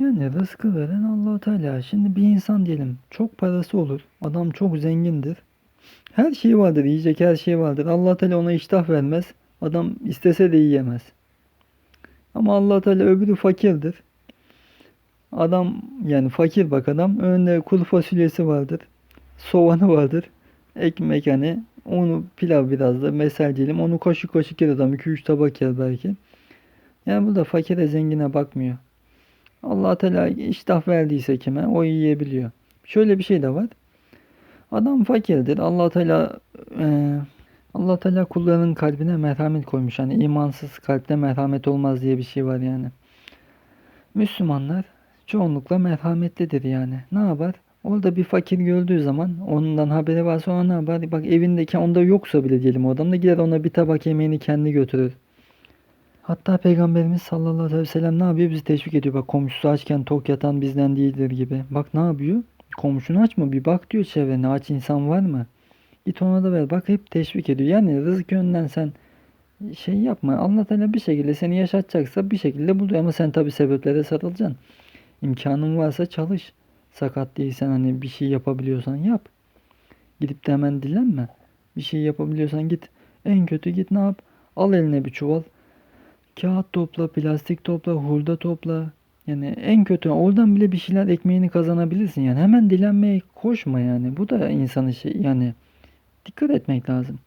Yani rızkı veren allah Teala. Şimdi bir insan diyelim çok parası olur. Adam çok zengindir. Her şeyi vardır. Yiyecek her şey vardır. allah Teala ona iştah vermez. Adam istese de yiyemez. Ama allah Teala öbürü fakirdir. Adam yani fakir bak adam. Önünde kuru fasulyesi vardır. Soğanı vardır. Ekmek hani onu pilav biraz da mesel diyelim. Onu kaşık kaşık yer adam. 2-3 tabak yer belki. Yani burada fakire zengine bakmıyor. Allah Teala iştah verdiyse kime o yiyebiliyor. Şöyle bir şey de var. Adam fakirdir. Allah Teala e, Allah Teala kullarının kalbine merhamet koymuş. Hani imansız kalpte merhamet olmaz diye bir şey var yani. Müslümanlar çoğunlukla merhametlidir yani. Ne yapar? Orada bir fakir gördüğü zaman ondan haberi varsa ona ne yapar? Bak evindeki onda yoksa bile diyelim o adam da gider ona bir tabak yemeğini kendi götürür. Hatta Peygamberimiz sallallahu aleyhi ve sellem ne yapıyor? Bizi teşvik ediyor. Bak komşusu açken tok yatan bizden değildir gibi. Bak ne yapıyor? Komşunu açma bir bak diyor çevrene aç insan var mı? Git ona da ver. Bak hep teşvik ediyor. Yani rızık yönden sen şey yapma. Allah Teala bir şekilde seni yaşatacaksa bir şekilde buluyor. Ama sen tabi sebeplere sarılacaksın. İmkanın varsa çalış. Sakat değilsen hani bir şey yapabiliyorsan yap. Gidip de hemen dilenme. Bir şey yapabiliyorsan git. En kötü git ne yap? Al eline bir çuval. Kağıt topla, plastik topla, hurda topla. Yani en kötü oradan bile bir şeyler ekmeğini kazanabilirsin yani. Hemen dilenmeye koşma yani. Bu da insanın şey yani dikkat etmek lazım.